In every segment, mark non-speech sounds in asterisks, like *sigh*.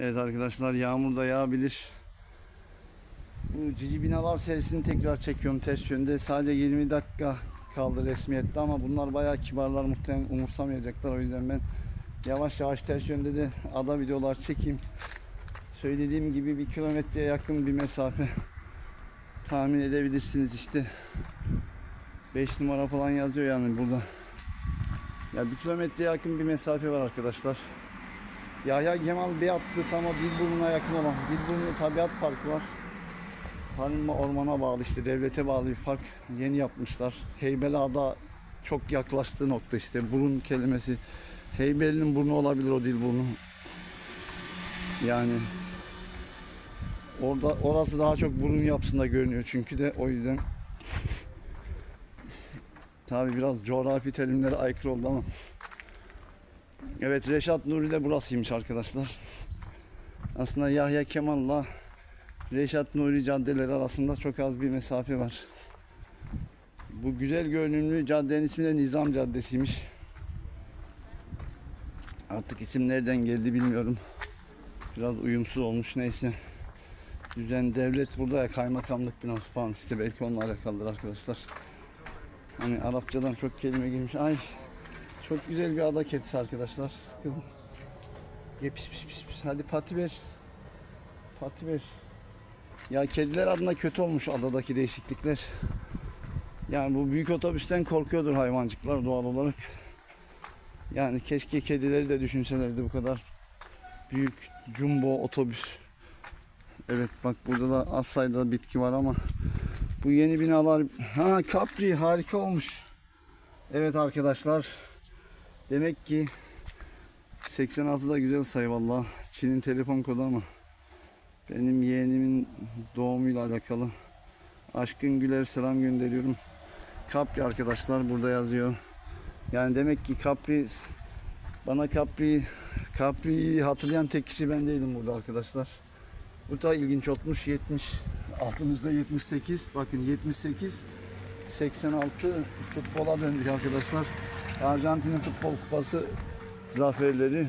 Evet arkadaşlar yağmur da yağabilir. Bu cici binalar serisini tekrar çekiyorum ters yönde. Sadece 20 dakika kaldı resmiyette ama bunlar bayağı kibarlar muhtemelen umursamayacaklar. O yüzden ben yavaş yavaş ters yönde de ada videolar çekeyim. Söylediğim gibi bir kilometreye yakın bir mesafe tahmin edebilirsiniz işte. 5 numara falan yazıyor yani burada. Ya bir kilometreye yakın bir mesafe var arkadaşlar. Yahya Kemal Beyatlı tam o Dilburnu'na yakın olan Dilburnu Tabiat Parkı var. Tanınma ormana bağlı işte devlete bağlı bir park yeni yapmışlar. Heybeliada çok yaklaştığı nokta işte burun kelimesi. Heybeli'nin burnu olabilir o Dilburnu. Yani orada orası daha çok burun yapısında görünüyor çünkü de o yüzden *laughs* Tabi biraz coğrafi terimlere aykırı oldu ama Evet Reşat Nuri de burasıymış arkadaşlar. Aslında Yahya Kemal'la Reşat Nuri caddeleri arasında çok az bir mesafe var. Bu güzel görünümlü caddenin ismi de Nizam Caddesi'ymiş. Artık isim nereden geldi bilmiyorum. Biraz uyumsuz olmuş neyse. Düzen devlet burada ya kaymakamlık binası falan işte belki onunla alakalıdır arkadaşlar. Hani Arapçadan çok kelime girmiş. Ay çok güzel bir ada kedisi arkadaşlar. Sıkıldım. Ye pis pis pis pis. Hadi pati ver. Pati ver. Ya kediler adına kötü olmuş adadaki değişiklikler. Yani bu büyük otobüsten korkuyordur hayvancıklar doğal olarak. Yani keşke kedileri de düşünselerdi bu kadar büyük jumbo otobüs. Evet bak burada da az sayıda bitki var ama bu yeni binalar ha Capri harika olmuş. Evet arkadaşlar Demek ki 86 da güzel sayı valla. Çin'in telefon kodu ama benim yeğenimin doğumuyla alakalı. Aşkın Güler selam gönderiyorum. Capri arkadaşlar burada yazıyor. Yani demek ki Capri bana Capri Capri'yi hatırlayan tek kişi ben değilim burada arkadaşlar. Bu da ilginç olmuş. 70 altımızda 78. Bakın 78 86 futbola döndük arkadaşlar. Arjantin'in futbol kupası zaferleri.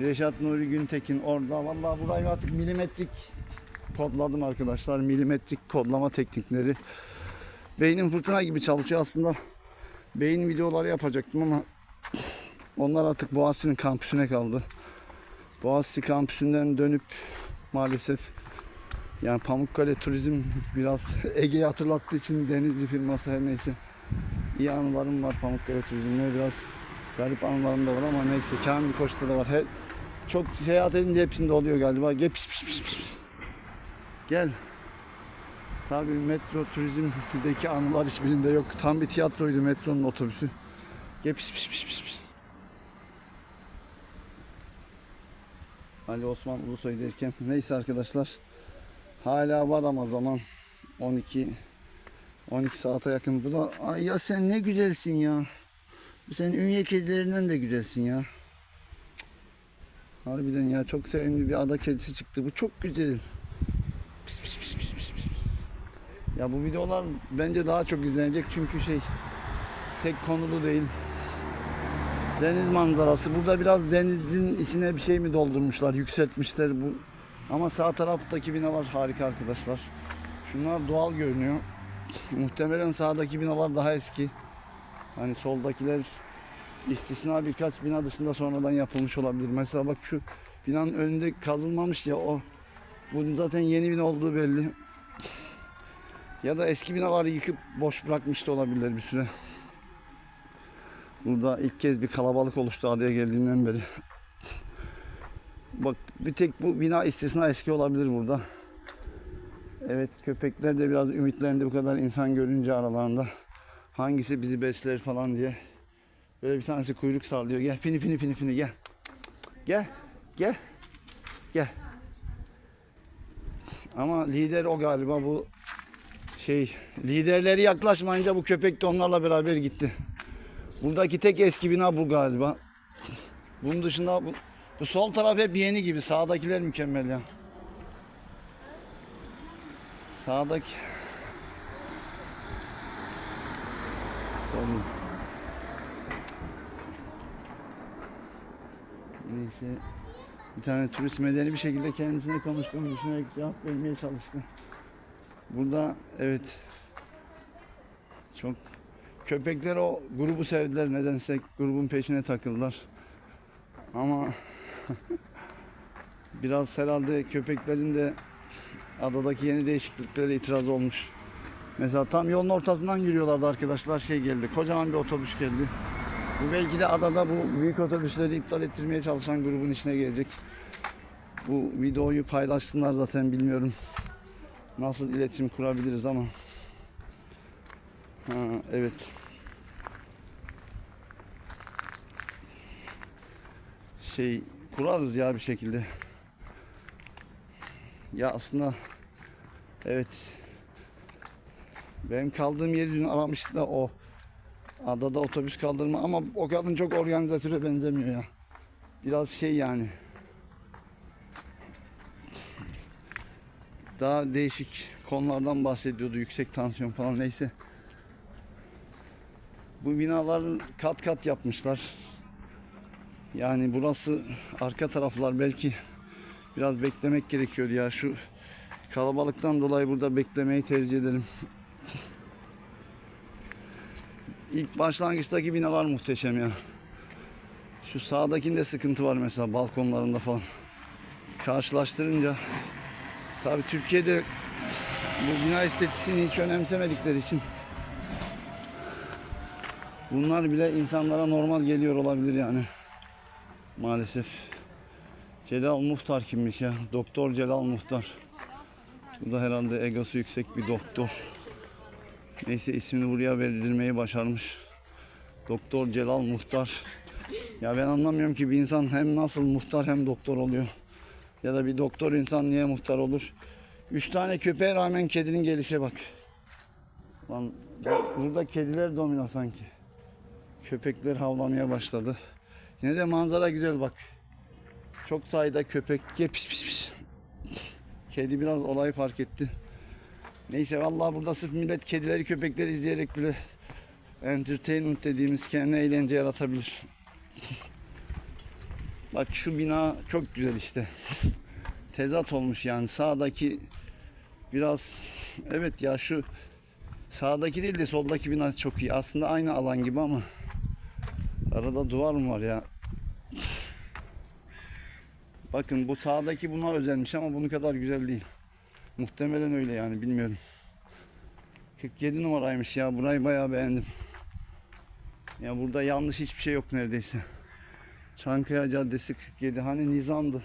Reşat Nuri Güntekin orada. Vallahi burayı artık milimetrik kodladım arkadaşlar. Milimetrik kodlama teknikleri. Beynim fırtına gibi çalışıyor aslında. Beyin videoları yapacaktım ama onlar artık Boğaziçi'nin kampüsüne kaldı. Boğaziçi kampüsünden dönüp maalesef yani Pamukkale Turizm *laughs* biraz *laughs* Ege'yi hatırlattığı için Denizli firması her neyse iyi anılarım var Pamukkale Turizm'le biraz garip anılarım da var ama neyse Kamil Koç'ta da var. Her, çok seyahat edince hepsinde oluyor galiba. Gel pis pis pis pis. Gel. Tabii metro turizmdeki anılar hiçbirinde yok. Tam bir tiyatroydu metronun otobüsü. Gel pis pis pis pis. pis. Ali Osman Ulusoy derken neyse arkadaşlar hala var ama zaman 12 12 saate yakın. Bu da ay ya sen ne güzelsin ya. Sen ünye kedilerinden de güzelsin ya. Harbiden ya çok sevimli bir ada kedisi çıktı. Bu çok güzel. Pis, pis, pis, pis, pis. Ya bu videolar bence daha çok izlenecek çünkü şey tek konulu değil. Deniz manzarası. Burada biraz denizin içine bir şey mi doldurmuşlar, yükseltmişler bu. Ama sağ taraftaki binalar harika arkadaşlar. Şunlar doğal görünüyor. Muhtemelen sağdaki binalar daha eski. Hani soldakiler istisna birkaç bina dışında sonradan yapılmış olabilir. Mesela bak şu binanın önünde kazılmamış ya o. Bunun zaten yeni bina olduğu belli. Ya da eski binaları yıkıp boş bırakmış da olabilirler bir süre. Burada ilk kez bir kalabalık oluştu adaya geldiğinden beri. Bak bir tek bu bina istisna eski olabilir burada. Evet köpekler de biraz ümitlendi bu kadar insan görünce aralarında. Hangisi bizi besler falan diye. Böyle bir tanesi kuyruk sallıyor. Gel pini pini pini pini gel. Gel. Gel. Gel. Ama lider o galiba bu şey liderleri yaklaşmayınca bu köpek de onlarla beraber gitti. Buradaki tek eski bina bu galiba. Bunun dışında bu, bu sol taraf hep yeni gibi. Sağdakiler mükemmel ya. Sağdaki Sorun. Neyse Bir tane turist medeni bir şekilde kendisine konuştuğunu düşünerek cevap vermeye çalıştı. Burada evet çok köpekler o grubu sevdiler nedense grubun peşine takıldılar. Ama *laughs* biraz herhalde köpeklerin de adadaki yeni değişikliklere itiraz olmuş. Mesela tam yolun ortasından yürüyorlardı arkadaşlar şey geldi. Kocaman bir otobüs geldi. Bu belki de adada bu büyük otobüsleri iptal ettirmeye çalışan grubun içine gelecek. Bu videoyu paylaşsınlar zaten bilmiyorum. Nasıl iletişim kurabiliriz ama. Ha, evet. Şey kurarız ya bir şekilde. Ya aslında evet benim kaldığım yeri dün aramıştı da o adada otobüs kaldırma ama o kadın çok organizatöre benzemiyor ya. Biraz şey yani. Daha değişik konulardan bahsediyordu. Yüksek tansiyon falan neyse. Bu binalar kat kat yapmışlar. Yani burası arka taraflar belki biraz beklemek gerekiyordu ya. Şu kalabalıktan dolayı burada beklemeyi tercih ederim. İlk başlangıçtaki binalar muhteşem ya. Şu sağdakinde sıkıntı var mesela balkonlarında falan. Karşılaştırınca tabi Türkiye'de bu bina estetisini hiç önemsemedikleri için bunlar bile insanlara normal geliyor olabilir yani. Maalesef. Celal Muhtar kimmiş ya? Doktor Celal Muhtar. Bu da herhalde egosu yüksek bir doktor. Neyse ismini buraya verdirmeyi başarmış. Doktor Celal Muhtar. Ya ben anlamıyorum ki bir insan hem nasıl muhtar hem doktor oluyor. Ya da bir doktor insan niye muhtar olur? Üç tane köpeğe rağmen kedinin gelişe bak. Lan burada kediler domina sanki. Köpekler havlamaya başladı. Yine de manzara güzel bak. Çok sayıda köpek. Ye pis pis. Kedi biraz olayı fark etti. Neyse vallahi burada sırf millet kedileri köpekleri izleyerek bile entertainment dediğimiz kendine eğlence yaratabilir. Bak şu bina çok güzel işte. Tezat olmuş yani sağdaki biraz evet ya şu sağdaki değil de soldaki bina çok iyi. Aslında aynı alan gibi ama arada duvar mı var ya? Bakın bu sağdaki buna özelmiş ama bunun kadar güzel değil. Muhtemelen öyle yani bilmiyorum. 47 numaraymış ya burayı bayağı beğendim. Ya burada yanlış hiçbir şey yok neredeyse. Çankaya Caddesi 47 hani nizamdı.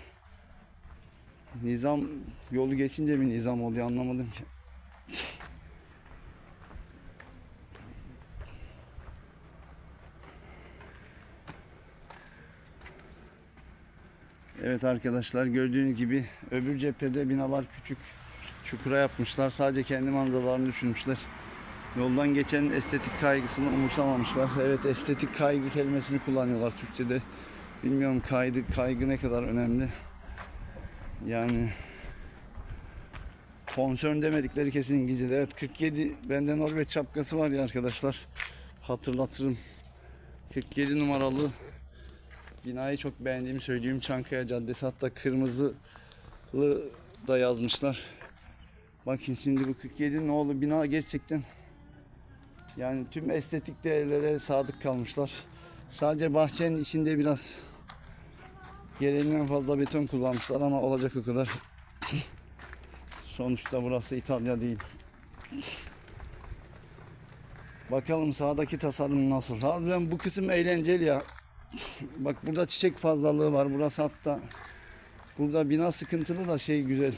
Nizam yolu geçince mi nizam oluyor anlamadım ki. Evet arkadaşlar gördüğünüz gibi öbür cephede binalar küçük çukura yapmışlar. Sadece kendi manzaralarını düşünmüşler. Yoldan geçen estetik kaygısını umursamamışlar. Evet estetik kaygı kelimesini kullanıyorlar Türkçe'de. Bilmiyorum kaydı, kaygı ne kadar önemli. Yani konsörn demedikleri kesin İngilizce'de. Evet 47 bende Norveç şapkası var ya arkadaşlar. Hatırlatırım. 47 numaralı binayı çok beğendiğimi söyleyeyim. Çankaya Caddesi hatta kırmızılı da yazmışlar. Bakın şimdi bu 47 ne oldu bina gerçekten yani tüm estetik değerlere sadık kalmışlar. Sadece bahçenin içinde biraz gereğinden fazla beton kullanmışlar ama olacak o kadar. *laughs* Sonuçta burası İtalya değil. Bakalım sağdaki tasarım nasıl. Harbiden bu kısım eğlenceli ya. Bak burada çiçek fazlalığı var. Burası hatta burada bina sıkıntılı da şey güzel.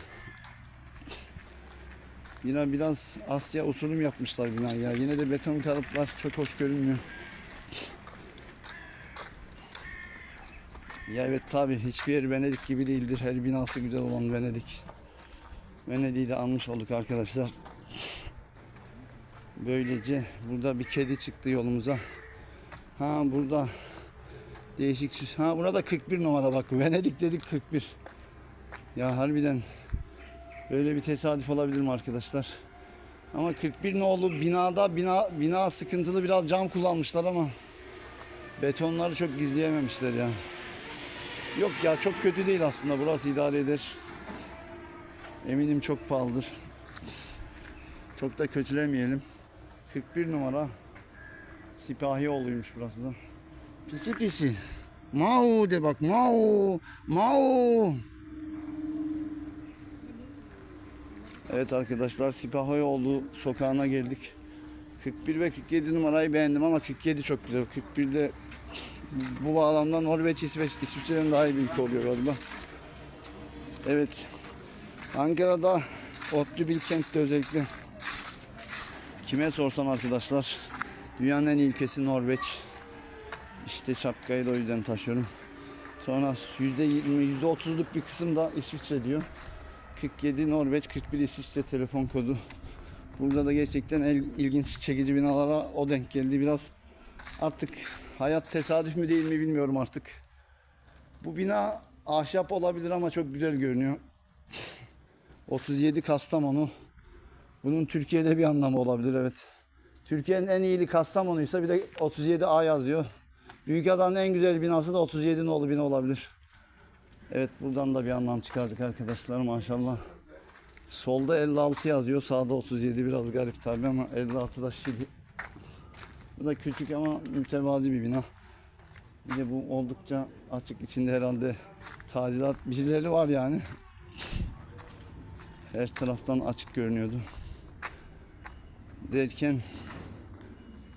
Yine biraz Asya usulüm yapmışlar bina ya. Yine de beton kalıplar çok hoş görünmüyor. Ya evet tabi hiçbir yer Venedik gibi değildir. Her binası güzel olan Venedik. Venedik'i de almış olduk arkadaşlar. Böylece burada bir kedi çıktı yolumuza. Ha burada değişik süs. Ha burada 41 numara bak. Venedik dedik 41. Ya harbiden böyle bir tesadüf olabilir mi arkadaşlar? Ama 41 nolu binada bina bina sıkıntılı biraz cam kullanmışlar ama betonları çok gizleyememişler ya. Yok ya çok kötü değil aslında. Burası idare eder. Eminim çok pahalıdır. Çok da kötülemeyelim. 41 numara. Sipahioğlu'ymuş burası da. Pisi pisi. Mau de bak mau. Mau. Evet arkadaşlar Sipahioğlu sokağına geldik. 41 ve 47 numarayı beğendim ama 47 çok güzel. 41'de bu bağlamda Norveç, İsveç, İsviçre'den daha iyi bir ülke oluyor galiba. Evet. Ankara'da Otlu Bilkent'te özellikle kime sorsam arkadaşlar dünyanın en iyi Norveç. İşte şapkayı da o yüzden taşıyorum. Sonra %20, %30'luk bir kısım da İsviçre diyor. 47 Norveç, 41 İsviçre telefon kodu. Burada da gerçekten el, ilginç çekici binalara o denk geldi. Biraz artık hayat tesadüf mü değil mi bilmiyorum artık. Bu bina ahşap olabilir ama çok güzel görünüyor. 37 Kastamonu. Bunun Türkiye'de bir anlamı olabilir evet. Türkiye'nin en iyili Kastamonu'ysa bir de 37A yazıyor. Büyükada'nın en güzel binası da 37 nolu bina olabilir. Evet buradan da bir anlam çıkardık arkadaşlar maşallah. Solda 56 yazıyor, sağda 37 biraz garip tabi ama 56 da Şili. Bu da küçük ama mütevazi bir bina. Bir de bu oldukça açık içinde herhalde tadilat birileri var yani. Her taraftan açık görünüyordu. Derken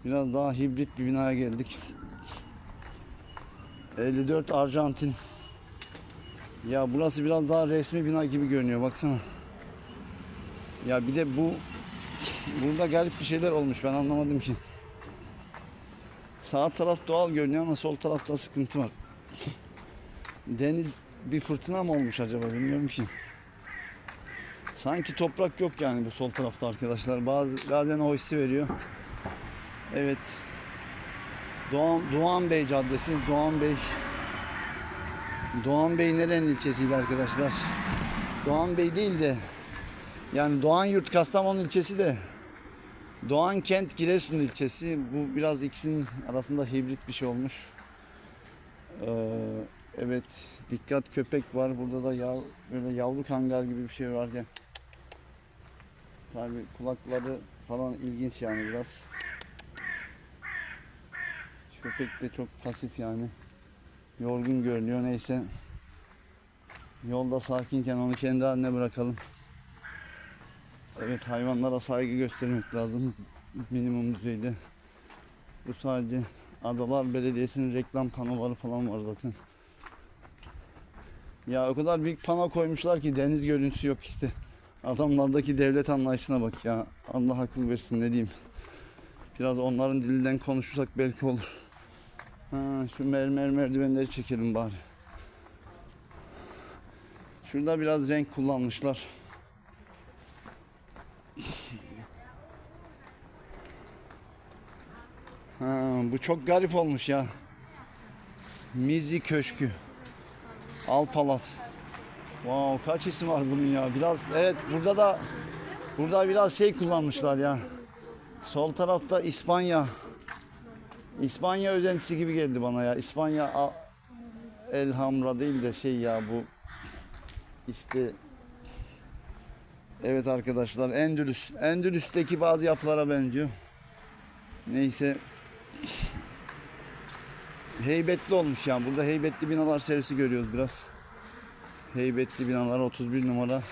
biraz daha hibrit bir binaya geldik. 54 Arjantin. Ya burası biraz daha resmi bina gibi görünüyor baksana. Ya bir de bu burada garip bir şeyler olmuş ben anlamadım ki. Sağ taraf doğal görünüyor ama sol tarafta sıkıntı var. Deniz bir fırtına mı olmuş acaba bilmiyorum ki. Sanki toprak yok yani bu sol tarafta arkadaşlar. Bazı bazen o hissi veriyor. Evet. Doğan, Doğan Bey Caddesi. Doğan Bey. Doğan Bey nerenin ilçesiydi arkadaşlar? Doğan Bey değil de yani Doğan Yurt Kastamonu ilçesi de Doğan Kent Giresun ilçesi. Bu biraz ikisinin arasında hibrit bir şey olmuş. Ee, evet dikkat köpek var. Burada da yav, böyle yavru kangal gibi bir şey varken tabi kulakları falan ilginç yani biraz. Köpek de çok pasif yani. Yorgun görünüyor neyse. Yolda sakinken onu kendi haline bırakalım. Evet hayvanlara saygı göstermek lazım minimum düzeyde. Bu sadece Adalar Belediyesi'nin reklam panoları falan var zaten. Ya o kadar büyük pano koymuşlar ki deniz görüntüsü yok işte. Adamlardaki devlet anlayışına bak ya. Allah akıl versin ne diyeyim. Biraz onların dilinden konuşursak belki olur. Ha, şu mermer merdivenleri çekelim bari. Şurada biraz renk kullanmışlar. Ha, bu çok garip olmuş ya. Mizi Köşkü. Alpalas. Wow, kaç isim var bunun ya? Biraz evet burada da burada biraz şey kullanmışlar ya. Sol tarafta İspanya. İspanya özentisi gibi geldi bana ya. İspanya A- Elhamra değil de şey ya bu işte Evet arkadaşlar Endülüs. Endülüs'teki bazı yapılara benziyor. Neyse heybetli olmuş yani. Burada heybetli binalar serisi görüyoruz biraz. Heybetli binalar 31 numara.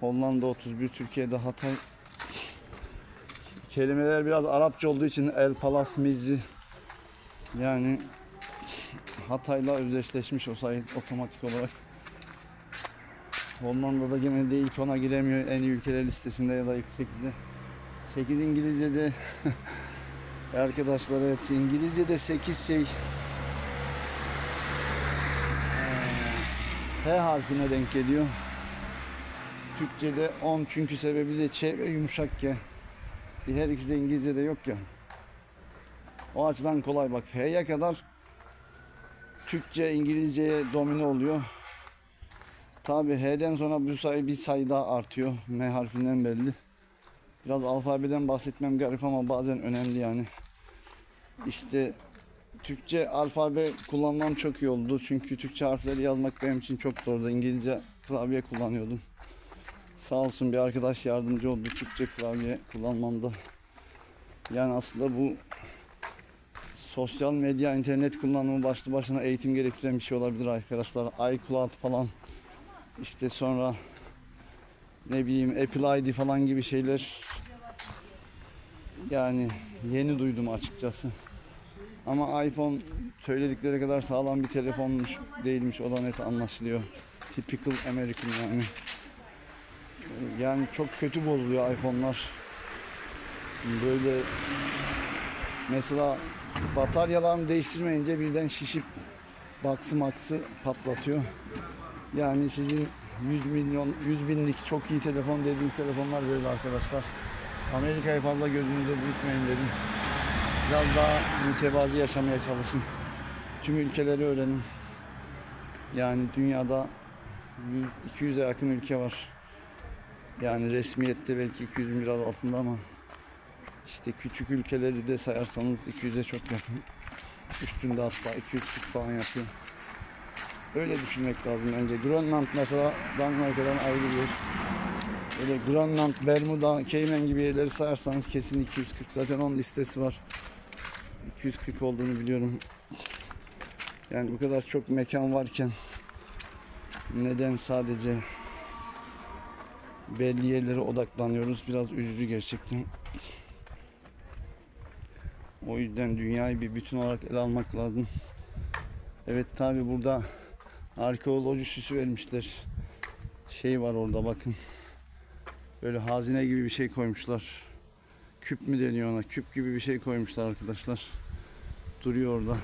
Hollanda 31, Türkiye'de Hatay. Kelimeler biraz Arapça olduğu için El Palas Mizzi yani Hatay'la özdeşleşmiş o sayı otomatik olarak. Hollanda'da gene de ilk 10'a giremiyor en iyi ülkeler listesinde ya da ilk 8'e. 8 İngilizce'de *laughs* Arkadaşlar evet İngilizce'de 8 şey H harfine denk geliyor. Türkçe'de 10 çünkü sebebi de Ç ve yumuşak ya. Her ikisi de İngilizce'de yok ya. O açıdan kolay bak. H'ye kadar Türkçe İngilizceye domine oluyor. Tabi H'den sonra bu sayı bir sayı daha artıyor. M harfinden belli. Biraz alfabeden bahsetmem garip ama bazen önemli yani. İşte Türkçe alfabe kullanmam çok iyi oldu. Çünkü Türkçe harfleri yazmak benim için çok zordu. İngilizce klavye kullanıyordum. Sağ olsun bir arkadaş yardımcı oldu Türkçe klavye kullanmamda. Yani aslında bu sosyal medya, internet kullanımı başlı başına eğitim gerektiren bir şey olabilir arkadaşlar. iCloud falan işte sonra ne bileyim Apple ID falan gibi şeyler yani yeni duydum açıkçası. Ama iPhone söyledikleri kadar sağlam bir telefonmuş değilmiş o da net anlaşılıyor. Typical American yani. Yani çok kötü bozuluyor iPhone'lar. Böyle mesela bataryalarını değiştirmeyince birden şişip baksı maksı patlatıyor. Yani sizin 100 milyon, 100 binlik çok iyi telefon dediğiniz telefonlar böyle arkadaşlar. Amerika'yı fazla gözünüzde büyütmeyin dedim. Biraz daha mütevazi yaşamaya çalışın. Tüm ülkeleri öğrenin. Yani dünyada 100 200'e yakın ülke var. Yani resmiyette belki 200'ün biraz altında ama işte küçük ülkeleri de sayarsanız 200'e çok yakın. Üstünde hatta 240 falan yapıyor. Öyle düşünmek lazım bence. Grönland mesela Danimarka'dan ayrı bir yer. Böyle Grönland, Bermuda, Cayman gibi yerleri sayarsanız kesin 240. Zaten onun listesi var. 240 olduğunu biliyorum. Yani bu kadar çok mekan varken neden sadece belli yerlere odaklanıyoruz? Biraz üzücü gerçekten. O yüzden dünyayı bir bütün olarak ele almak lazım. Evet tabi burada arkeoloji süsü vermişler. Şey var orada bakın. Böyle hazine gibi bir şey koymuşlar. Küp mü deniyor ona? Küp gibi bir şey koymuşlar arkadaşlar. Duruyor orada.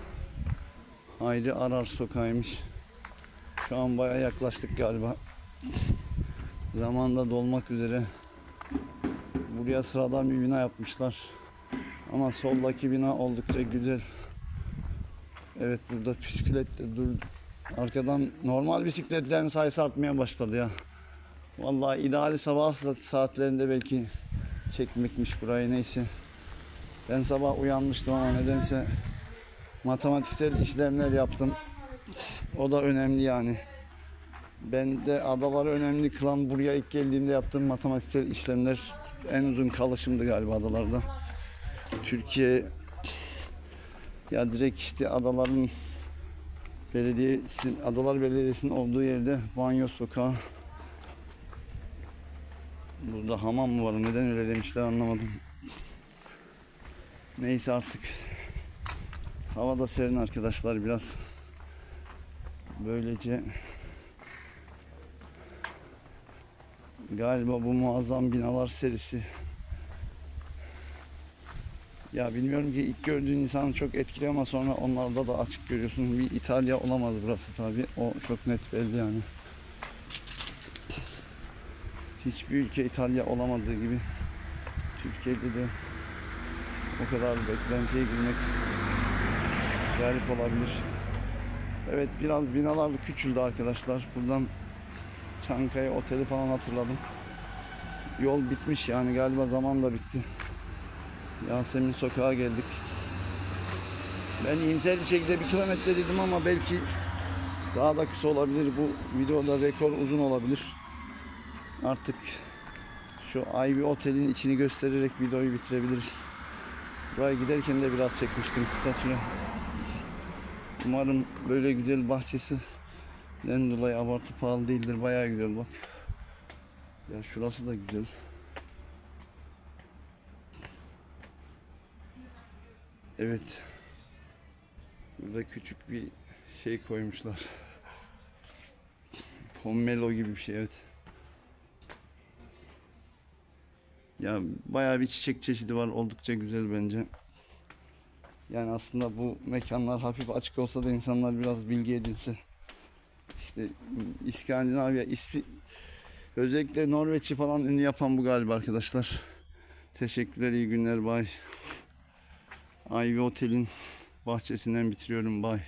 Hayri Arar sokağıymış. Şu an baya yaklaştık galiba. Zamanda dolmak üzere. Buraya sıradan bir bina yapmışlar. Ama soldaki bina oldukça güzel. Evet burada bisiklet de dur. Arkadan normal bisikletlerin sayısı artmaya başladı ya. Vallahi ideali sabah saat- saatlerinde belki çekmekmiş burayı neyse. Ben sabah uyanmıştım ama nedense matematiksel işlemler yaptım. O da önemli yani. Ben de adaları önemli kılan buraya ilk geldiğimde yaptığım matematiksel işlemler en uzun kalışımdı galiba adalarda. Türkiye ya direkt işte adaların belediyesi, Adalar Belediyesi'nin olduğu yerde banyo sokağı. Burada hamam mı var? Neden öyle demişler anlamadım. Neyse artık. Hava da serin arkadaşlar biraz. Böylece galiba bu muazzam binalar serisi ya bilmiyorum ki ilk gördüğün insanı çok etkiliyor ama sonra onlarda da açık görüyorsun. Bir İtalya olamaz burası tabi. O çok net belli yani. Hiçbir ülke İtalya olamadığı gibi Türkiye'de de o kadar beklentiye girmek garip olabilir. Evet biraz binalar küçüldü arkadaşlar. Buradan Çankaya Oteli falan hatırladım. Yol bitmiş yani galiba zaman da bitti. Yasemin sokağa geldik. Ben iyimser bir şekilde bir kilometre dedim ama belki daha da kısa olabilir. Bu videoda rekor uzun olabilir. Artık şu Ivy Otel'in içini göstererek videoyu bitirebiliriz. Buraya giderken de biraz çekmiştim kısa süre. Umarım böyle güzel bahçesi dolayı abartı pahalı değildir. Bayağı güzel bak. Ya şurası da güzel. Evet. Burada küçük bir şey koymuşlar. *laughs* Pomelo gibi bir şey evet. Ya bayağı bir çiçek çeşidi var. Oldukça güzel bence. Yani aslında bu mekanlar hafif açık olsa da insanlar biraz bilgi edinse. İşte İskandinavya ismi özellikle Norveç'i falan ünlü yapan bu galiba arkadaşlar. Teşekkürler, iyi günler, bay. Ivy Otel'in bahçesinden bitiriyorum, bay.